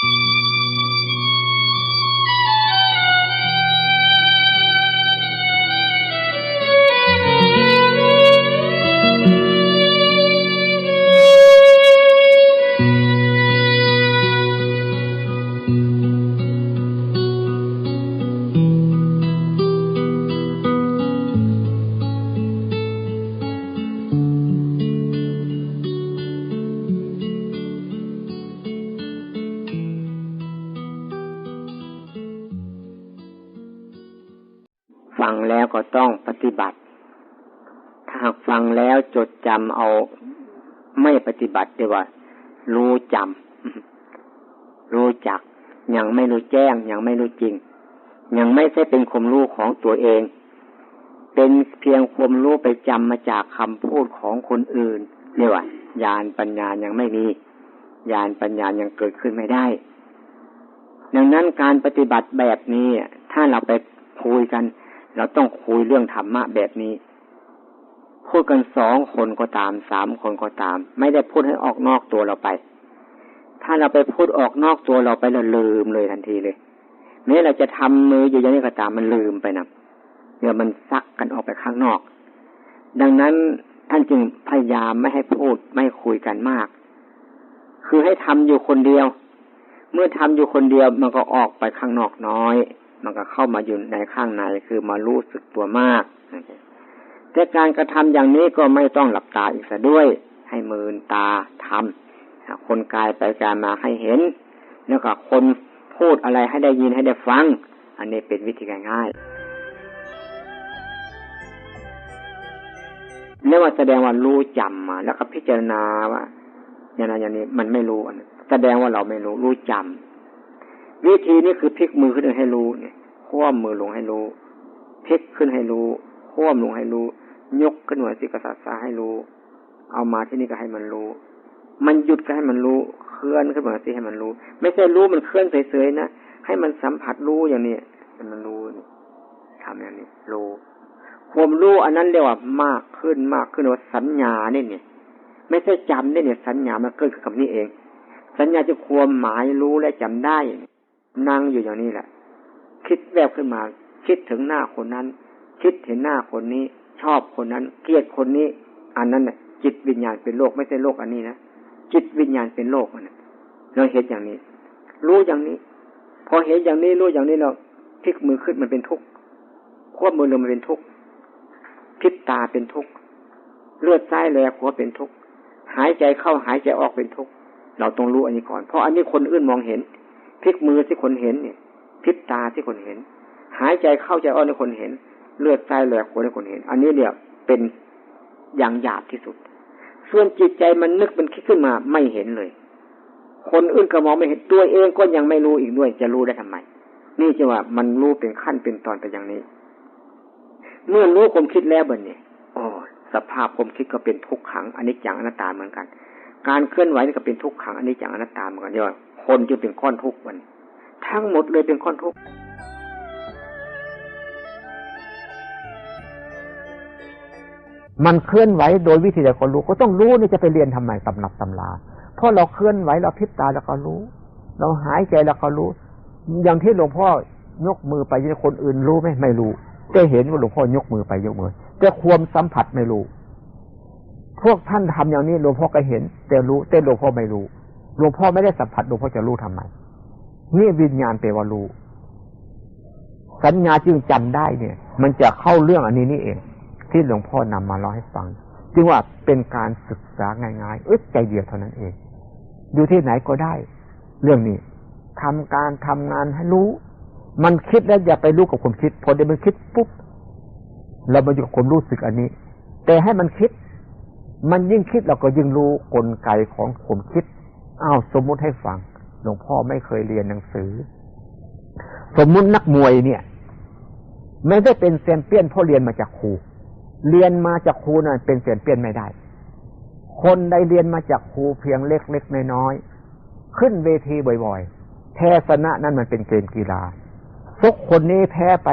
ฟั แล้วก็ต้องปฏิบัติ ถ้าหากฟังแล้วจดจำเอาไม่ปฏิบัติเดียว่า รู้จำรู้จัก ยังไม่รู้แจ้ง ยังไม่รู้จริง ยังไม่ใช่เป็นความรู้ของตัวเอง เป็นเพียงความรู้ไปจำมาจากคำพูดของคนอื่นเรียกว่าญาณปัญญายังไม่มีญาณปัญญายังเกิดขึ้นไม่ได้ ดังนั้นการปฏิบัติแบบนี้ ถ้าเราไปคุยกัน เราต้องคุยเรื่องธรรมะแบบนี้ พูดกันสองคนก็ตามสามคนก็ตาม ไม่ได้พูดให้ออกนอกตัวเราไป ถ้าเราไปพูดออกนอกตัวเราไปเราลืมเลยทันทีเลยแม้เราจะทำมืออยู่อย่างนี้ก็ตามมันลืมไปนะเดี๋ยวมันซักกันออกไปข้างนอก ดังนั้นท่านจึงพยายามไม่ให้พูดไม่คุยกันมาก คือให้ทำอยู่คนเดียว เมื่อทำอยู่คนเดียวมันก็ออกไปข้างนอกน้อย มันก็เข้ามาอยู่ในข้างในคือมารู้สึกตัวมาก แต่การกระทำอย่างนี้ก็ไม่ต้องหลับตาอีกซะด้วย ให้มือตาทำคนกายไปกายมาให้เห็น แล้วก็คนพูดอะไรให้ได้ยินให้ได้ฟัง อันนี้เป็นวิธีง่ายๆเรียกว่าแสดงว่ารู้จำมาแล้วก็พิจารณาว่าอย่างนั้นอย่างนี้มันไม่รู้แสดงว่าเราไม่รู้รู้จำ วิธีนี้คือพลิกมือขึ้นให้รู้เนี่ยคว่ำมือลงให้รู้พลิกขึ้นให้รู้คว่ำลงให้รู้ ยกขึ้นหัวสิกษัตริย์ให้รู้ เอามาที่นี่ก็ให้มันรู้ มันหยุดก็ให้มันรู้เคลื่อนขึ้นมาสิให้มันรู้ ไม่ใช่รู้มันเคลื่อนเฉยๆนะให้มันสัมผัสรู้อย่างนี้ให้มันรู้ทำอย่างนี้ รู้ความรู้อันนั้นเรียกว่ามากขึ้นมากขึ้นว่าสัญญาเนี่ยเนี่ยไม่ใช่จำเนี่ยเนี่ยสัญญามันเกิดขึ้นกับนี้เอง สัญญาจะความหมายรู้และจำได้ นั่งอยู่อย่างนี้แหละ คิดแวบขึ้นมา คิดถึงหน้าคนนั้น คิดเห็นหน้าคนนี้ ชอบคนนั้น เกลียดคนนี้ อันนั้นเนี่ยจิตวิญญาณเป็นโลกไม่ใช่โลกอันนี้นะจิตวิญญาณเป็นโลกมันเราเห็นอย่างนี้ รู้อย่างนี้ พอเห็นอย่างนี้รู้อย่างนี้เราพลิกมือขึ้นมันเป็นทุกข์ควบมือลงมันเป็นทุกข์พลิกตาเป็นทุกข์เลือดซ้ายแลหัวเป็นทุกข์หายใจเข้าหายใจออกเป็นทุกข์เราต้องรู้อันนี้ก่อน เพราะอันนี้คนอื่นมองเห็น พลิกมือที่คนเห็นเนี่ยพลิกตาที่คนเห็น หายใจเข้าใจออกในคนเห็น เลือดซ้ายแลหัวในคนเห็น อันนี้เนี่ยเป็นอย่างหยาบที่สุด ส่วนจิตใจมันนึกมันคิดขึ้นมาไม่เห็นเลย คนอื่นก็มองไม่เห็นตัวเองก็ยังไม่รู้อีกด้วย จะรู้ได้ทำไม นี่จะว่ามันรู้เป็นขั้นเป็นตอนไปอย่างนี้ เมื่อรู้ความคิดแล้วบนเนี่ยอ๋อสภาพความคิดก็เป็นทุกขังอันนี้จังอนัตตาเหมือนกัน การเคลื่อนไหวนี่ก็เป็นทุกขังอันนี้จังอนัตตาเหมือนกันเนี่ย คนจะเป็นก้อนทุกข์มัน ทั้งหมดเลยเป็นก้อนทุกข์มันเคลื่อนไหวโดยวิธีใดคนรู้ก็ต้องรู้นี่จะไปเรียนทำไมตำหนับตำราเพราะเราเคลื่อนไหวเราพิบตาแล้วก็รู้ เราหายใจแล้วก็รู้ อย่างที่หลวงพ่อยกมือไปคนอื่นรู้ไหมไม่รู้แต่เห็นว่าหลวงพ่อยกมือไปยกมือแต่ความสัมผัสไม่รู้ พวกท่านทำอย่างนี้หลวงพ่อก็เห็น แต่รู้แต่หลวงพ่อไม่รู้ หลวงพ่อไม่ได้สัมผัสหลวงพ่อจะรู้ทำไมนี่วิญญาณเปวารู้สัญญาจึงจำได้เนี่ย มันจะเข้าเรื่องอันนี้นี่เอง ที่หลวงพ่อนำมาเล่าให้ฟัง จึงว่าเป็นการศึกษาง่ายๆ อึดใจเดียวเท่านั้นเอง อยู่ที่ไหนก็ได้ เรื่องนี้ทำการทำงานให้รู้ มันคิดแล้วอย่าไปรู้กับความคิด พอเดี๋ยวมันคิดปุ๊บเรามาอยู่กับความรู้สึกอันนี้ แต่ให้มันคิด มันยิ่งคิดเราก็ยิ่งรู้กลไกของความคิด อ้าวสมมุติให้ฟังหลวงพ่อไม่เคยเรียนหนังสือ สมมุตินักมวยเนี่ย ไม่ได้เป็นแชมเปี้ยนเพราะเรียนมาจากครูเรียนมาจากครูนั่นเป็นแชมเปี้ยนไม่ได้ คนได้เรียนมาจากครูเพียงเล็กๆน้อยๆขึ้นเวทีบ่อยๆแพ้ชนะนั่นมันเป็นเกมกีฬาซกคนนี้แพ้ไป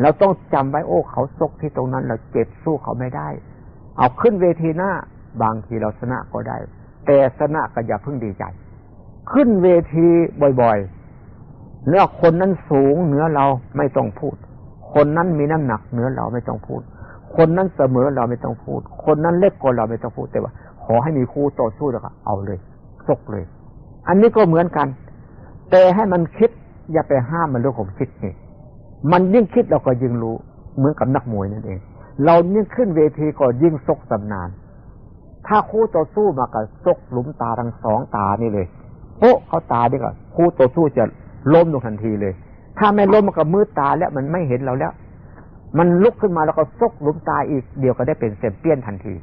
เราต้องจำไว้โอ้เขาซกที่ตรงนั้น เราเจ็บสู้เขาไม่ได้ เอาขึ้นเวทีหน้า บางทีเราชนะก็ได้ แต่ชนะก็อย่าเพิ่งดีใจ ขึ้นเวทีบ่อยๆแล้วคนนั้นสูงเหนือเราไม่ต้องพูด คนนั้นมีน้ำหนักเหนือเราไม่ต้องพูด คนนั้นเสมอเราไม่ต้องพูด คนนั้นเล็กกว่าเราไม่ต้องพูดแต่ว่า ขอให้มีคู่ต่อสู้แล้วก็เอาเลยซกเลย อันนี้ก็เหมือนกัน แต่ให้มันคิดอย่าไปห้ามมันเรื่องของคิดนี่มันยิ่งคิดเราก็ยิ่งรู้เหมือนกับนักมวยนั่นเอง เรายิ่งขึ้นเวทีก็ยิ่งซกสำนาน ถ้าคู่ต่อสู้มากับซกหลุมตาทั้งสองตานี่เลยโป๊ะเขาตาดีกว่าคู่ต่อสู้จะล้มลงทันทีเลย ถ้าไม่ล้มมันก็มืดตาแล้วมันไม่เห็นเราแล้ว มันลุกขึ้นมาแล้วก็ซกหลุมตาอีกเดียวก็ได้เป็นเซมเปี้ยนทันที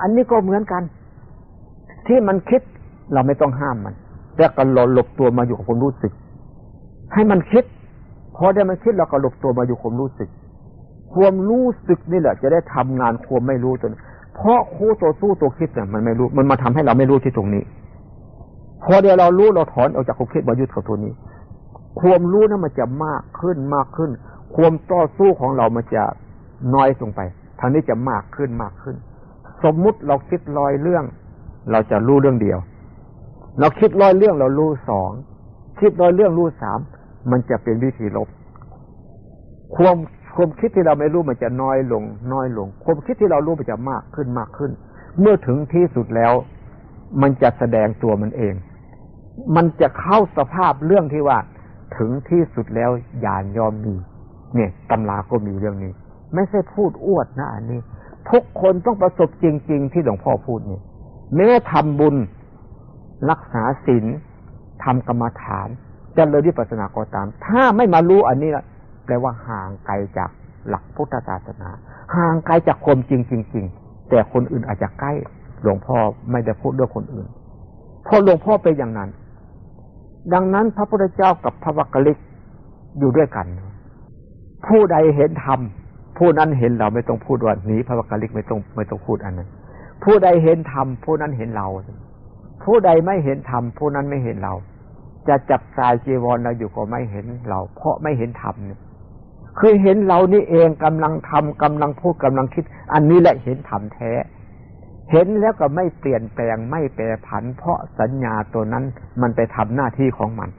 อันนี้ก็เหมือนกัน ที่มันคิดเราไม่ต้องห้ามมันแต่ก็หลหลบตัวมาอยู่กับความรู้สึก ให้มันคิดพอได้มันคิดเราก็หลบตัวมาอยู่ความรู้สึก ความรู้สึกนี่แหละ จะได้ทำงานความไม่รู้ตัว เพราะคู่ตัวสู้ตัวคิดเนี่ยมันไม่รู้มันมาทำให้เราไม่รู้ที่ตรงนี้ พอเดี๋ยวเรารู้เราถอนออกจากความคิดมายึดกับตัวนี้ ความรู้นั้นมันจะมากขึ้นมากขึ้น ความต่อสู้ของเรามันจะน้อยลงไปทางนี้จะมากขึ้นมากขึ้น สมมุติเราคิดลอยเรื่อง เราจะรู้เรื่องเดียว เราคิดร้อยเรื่องเรารู้สองคิดร้อยเรื่องรู้สามมันจะเป็นวิธีลบ ความ ความคิดที่เราไม่รู้มันจะน้อยลง น้อยลง ความคิดที่เรารู้มันจะมากขึ้นมากขึ้น เมื่อถึงที่สุดแล้ว มันจะแสดงตัวมันเอง มันจะเข้าสภาพเรื่องที่ว่า ถึงที่สุดแล้วยานยอมมี เนี่ยตำราก็มีเรื่องนี้ ไม่ใช่พูดอวดนะอันนี้ ทุกคนต้องประสบจริง ๆ ที่หลวงพ่อพูดเนี่ยแม้ทำบุญรักษาศีลทำกรรมฐานจเจริญวิปัสสนาก็ตาม ถ้าไม่มารู้อันนี้ละ แปลว่าห่างไกลจากหลักพุทธศาสนา ห่างไกลจากความจริงจริงๆแต่คนอื่นอาจจะใกล้หลวงพ่อไม่ได้พูดเรื่องคนอื่นเพราะหลวงพ่อเป็นอย่างนั้น ดังนั้นพระพุทธเจ้ากับพระวักกลิกอยู่ด้วยกัน ผู้ใดเห็นธรรมผู้นั้นเห็นเราไม่ต้องพูดว่าหนีพระวักกลิกไม่ต้องไม่ต้องพูดอันนั้น ผู้ใดเห็นธรรมผู้นั้นเห็นเรา ผู้ใดไม่เห็นธรรมผู้นั้นไม่เห็นเรา จะจับสายจีวรเราอยู่ก็ไม่เห็นเรา เพราะไม่เห็นธรรมเนี่ย คือเห็นเรานี่เองกำลังทำกำลังพูดกำลังคิด อันนี้แหละเห็นธรรมแท้ เห็นแล้วก็ไม่เปลี่ยนแปลงไม่แปรผัน เพราะสัญญาตัวนั้นมันไปทำหน้าที่ของมัน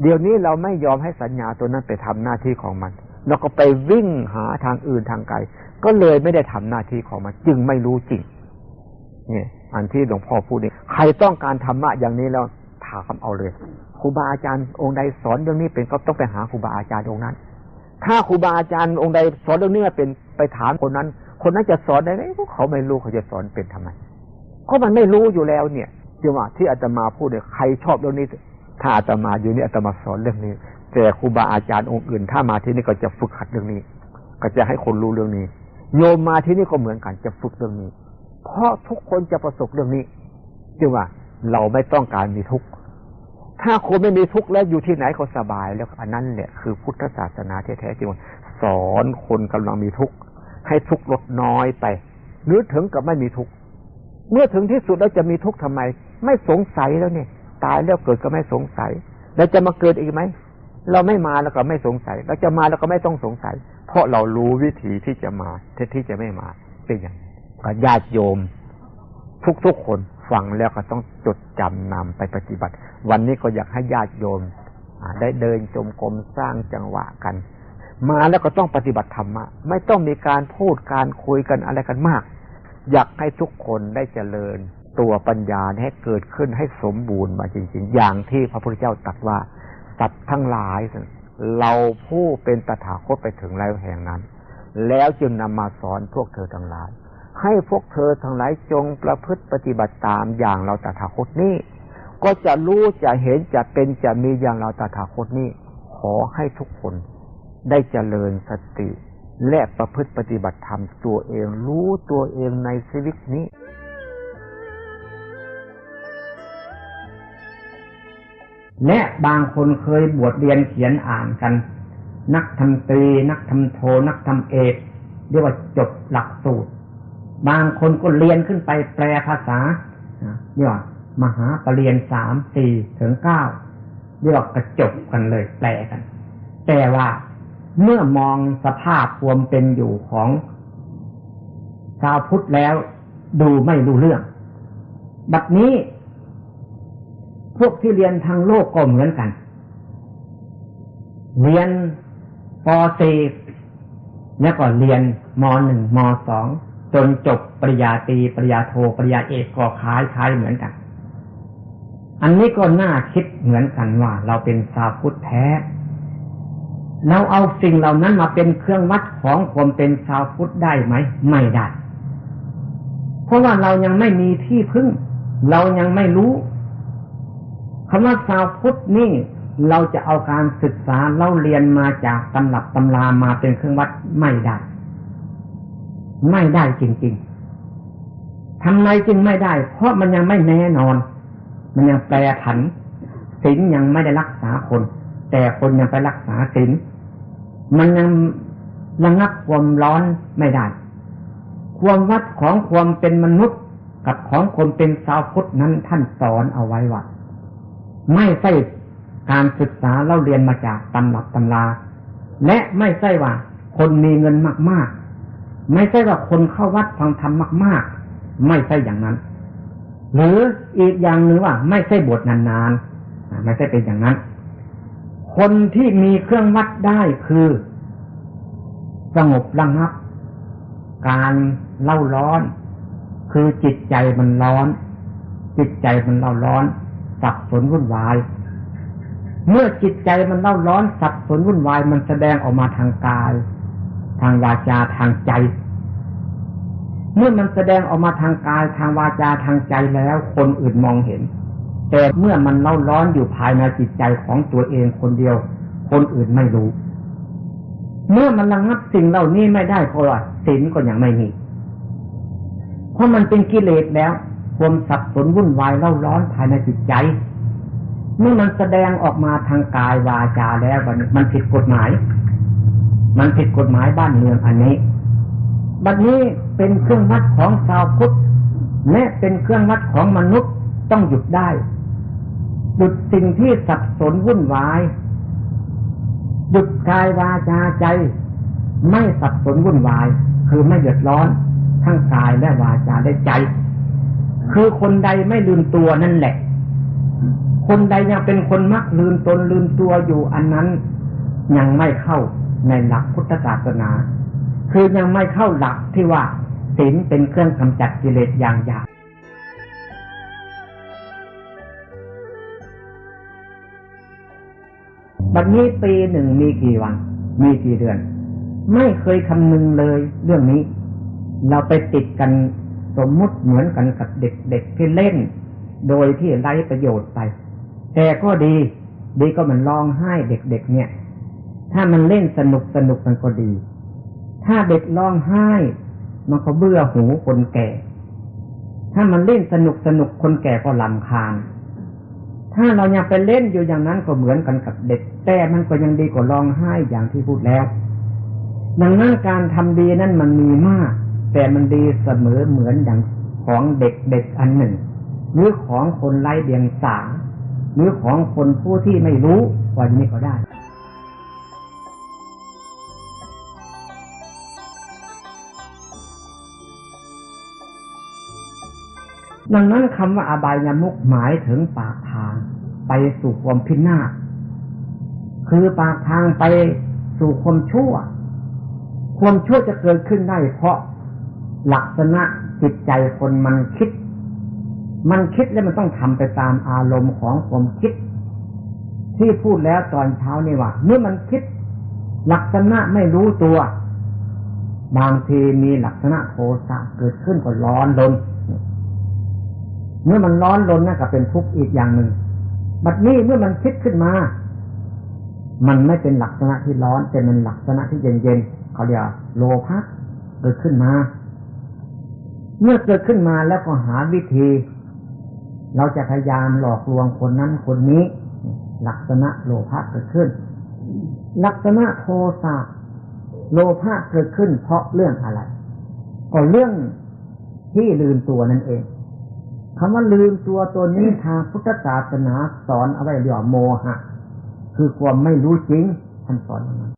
เดี๋ยวนี้เราไม่ยอมให้สัญญาตัวนั้นไปทำหน้าที่ของมันเราก็ไปวิ่งหาทางอื่นทางไกลก็เลยไม่ได้ทำหน้าที่ของมัน จึงไม่รู้จริงเนี่ยอันที่หลวงพ่อพูดนี่ใครต้องการธรรมะอย่างนี้แล้วถามเอาเลยครูบาอาจารย์องค์ใดสอนเรื่องนี้เป็นก็ต้องไปหาครูบาอาจารย์องค์นั้น ถ้าครูบาอาจารย์องค์ใดสอนเรื่องนี้เป็นไปถามคนนั้น คนนั้นจะสอนได้ไหมเขาไม่รู้เขาจะสอนเป็นทำไมเพราะมันไม่รู้อยู่แล้วเนี่ยจังหวะที่อาตมาพูดเนี่ยใครชอบเรื่องนี้ ถ้าอาตมาอยู่นี่อาตมาสอนเรื่องนี้ แต่ครูบาอาจารย์องค์อื่น ถ้ามาที่นี่ก็จะฝึกขัดเรื่องนี้ ก็จะให้คนรู้เรื่องนี้ โยมมาที่นี่ก็เหมือนกันจะฝึกเรื่องนี้ เพราะทุกคนจะประสบเรื่องนี้จึงว่าเราไม่ต้องการมีทุกข์ ถ้าคนไม่มีทุกข์แล้วอยู่ที่ไหนก็สบายแล้วอันนั้นแหละคือพุทธศาสนาแท้ๆจริงสอนคนกำลังมีทุกข์ให้ทุกข์ลดน้อยไปหรือถึงกับไม่มีทุกข์เมื่อถึงที่สุดแล้วจะมีทุกข์ทำไม ไม่สงสัยแล้วเนี่ย ตายแล้วเกิดก็ไม่สงสัย แล้วจะมาเกิดอีกไหมเราไม่มาแล้วก็ไม่สงสัยเราจะมาแล้วก็ไม่ต้องสงสัย เพราะเรารู้วิธีที่จะมาที่จะไม่มาเป็นอย่างก็ญาติโยม ทุกๆคนฟังแล้วก็ต้องจดจำนำไปปฏิบัติ วันนี้ก็อยากให้ญาติโยมได้เดินจมกรมสร้างจังหวะกัน มาแล้วก็ต้องปฏิบัติธรรมะ ไม่ต้องมีการพูดการคุยกันอะไรกันมาก อยากให้ทุกคนได้เจริญตัวปัญญาให้เกิดขึ้นให้สมบูรณ์มาจริงๆ อย่างที่พระพุทธเจ้าตรัสว่า สัตว์ทั้งหลาย เราผู้เป็นตถาคตไปถึงแล้วแห่งนั้น แล้วจึงนำมาสอนพวกเธอทั้งหลาย ให้พวกเธอทั้งหลายจงประพฤติปฏิบัติตามอย่างเราตถาคตนี้ ก็จะรู้จะเห็นจะเป็นจะมีอย่างเราตถาคตนี้ ขอให้ทุกคนได้เจริญสติ และประพฤติปฏิบัติธรรมตัวเองรู้ตัวเองในชีวิตนี้และบางคนเคยบวชเรียนเขียนอ่านกัน นักทำตรี นักทำโท นักทำเอก เรียกว่าจบหลักสูตร บางคนก็เรียนขึ้นไปแปลภาษาเรียกว่ามหาปรริญญาสามสี่ถึงเก้าเรียกว่ากระจบกันเลยแปลกัน แต่ว่าเมื่อมองสภาพความเป็นอยู่ของชาวพุทธแล้วดูไม่รู้เรื่อง บัดนี้ พวกที่เรียนทางโลกก็เหมือนกัน เรียนป .4 แล้วก็เรียนม .1 ม .2 จนจบปริญญาตรีปริญญาโทปริญญาเอกก็คล้ายคล้ายเหมือนกัน อันนี้ก็น่าคิดเหมือนกันว่า เราเป็นชาวพุทธแท้ เราเอาสิ่งเหล่านั้นมาเป็นเครื่องวัดของความเป็นชาวพุทธได้ไหมไม่ได้ เพราะว่าเรายังไม่มีที่พึ่ง เรายังไม่รู้คำว่าชาวพุทธนี่เราจะเอาการศึกษาเล่าเรียนมาจากตำรับตำรามาเป็นเครื่องวัดไม่ได้ ไม่ได้จริงๆทำไมจึงไม่ได้ เพราะมันยังไม่แน่นอน มันยังแปรผันศีลยังไม่ได้รักษาคน แต่คนยังไปรักษาศีลมันยังระงับความร้อนไม่ได้ ความวัดของความเป็นมนุษย์กับของคนเป็นสาวพุทธนั้นท่านสอนเอาไว้ว่าไม่ใช่การศึกษาเล่าเรียนมาจากตำรับตำรา และไม่ใช่ว่าคนมีเงินมากๆ ไม่ใช่ว่าคนเข้าวัดฟังธรรมมาก ๆ ไม่ใช่อย่างนั้น หรืออีกอย่างหนึ่งว่า ไม่ใช่บวชนานๆไม่ใช่เป็นอย่างนั้น คนที่มีเครื่องวัดได้คือ สงบระงับ การเล่าร้อน คือจิตใจมันร้อน จิตใจมันเล่าร้อนสับสนวุ่นวาย เมื่อจิตใจมันเล่าร้อนสับสนวุ่นวายมันแสดงออกมาทางกาย ทางวาจาทางใจ เมื่อมันแสดงออกมาทางกายทางวาจาทางใจแล้ว คนอื่นมองเห็น แต่เมื่อมันเล่าร้อนอยู่ภายในจิตใจของตัวเองคนเดียว คนอื่นไม่รู้ เมื่อมันระงับสิ่งเหล่านี้ไม่ได้เพราะว่าศีลก็ยังไม่มีเพราะมันเป็นกิเลสแล้วความสับสนวุ่นวายเล่าร้อนภายในจิตใจเมื่อมันแสดงออกมาทางกายวาจาแล้วมันผิดกฎหมาย มันผิดกฎหมายบ้านเมืองอันนี้ บัดนี้เป็นเครื่องวัดของชาวพุทธและเป็นเครื่องวัดของมนุษย์ต้องหยุดได้ หยุดสิ่งที่สับสนวุ่นวาย หยุดกายวาจาใจ ไม่สับสนวุ่นวาย คือไม่เดือดร้อน ทั้งกายและวาจาและใจ คือคนใดไม่ลืมตัวนั่นแหละ คนใดยังเป็นคนมักลืมตนลืมตัวอยู่อันนั้นยังไม่เข้า ในหลักพุทธศาสนา คือยังไม่เข้าหลักที่ว่าศีลเป็นเครื่องกำจัดกิเลสอย่างหยาบบัดนี้ปีหนึ่งมีกี่วัน มีกี่เดือน ไม่เคยคำนึงเลยเรื่องนี้ เราไปติดกันสมมุติเหมือนกันกับเด็กๆที่เล่น โดยที่ไร้ประโยชน์ไป แต่ก็ดี ดีก็มันร้องไห้เด็กๆเนี่ย ถ้ามันเล่นสนุกสนุกมันก็ดี ถ้าเด็กร้องไห้ มันก็เบื่อหูคนแก่ ถ้ามันเล่นสนุกสนุกคนแก่ก็ลำคาญ ถ้าเรายังไปเล่นอยู่อย่างนั้นก็เหมือนกันกับเด็ก แต่มันก็ยังดีกว่าร้องไห้อย่างที่พูดแล้ว ดังนั้นการทำดีนั้นมันมีมาก แต่มันดีเสมอเหมือนอย่างของเด็กเด็กอันหนึ่ง หรือของคนไร้เดียงสาหรือของคนผู้ที่ไม่รู้วันนี้ก็ได้ ดังนั้นคำว่าอบายามุกหมายถึงปากทาง ไปสู่ความพินาศคือปากทางไปสู่ความชั่ว ความชั่วจะเกิดขึ้นได้ เพราะลักษณะจิตใจคนมันคิด มันคิดแล้วมันต้องทำไปตามอารมณ์ของความคิด ที่พูดแล้วตอนเช้านี่ว่าเมื่อมันคิด ลักษณะไม่รู้ตัว บางทีมีลักษณะโทสะเกิดขึ้นก็ร้อนลน เมื่อมันร้อนรนนั่นก็เป็นทุกข์อีกอย่างหนึ่งบัดนี้เมื่อมันคิดขึ้นมา มันไม่เป็นลักษณะที่ร้อน แต่มันลักษณะที่เย็นๆเขาเรียกโลภะเกิดขึ้นมา เมื่อเกิดขึ้นมาแล้วก็หาวิธี เราจะพยายามหลอกลวงคนนั้นคนนี้ ลักษณะโลภะเกิดขึ้น ลักษณะโทสะโลภะเกิดขึ้นเพราะเรื่องอะไร ก็เรื่องที่ลืมตัวนั่นเอง คำว่าลืมตัวตัวนี้ทางพุทธศาสนาสอนเอาไว้เรียกว่าโมหะ คือความไม่รู้จริงท่านสอนอย่างนั้น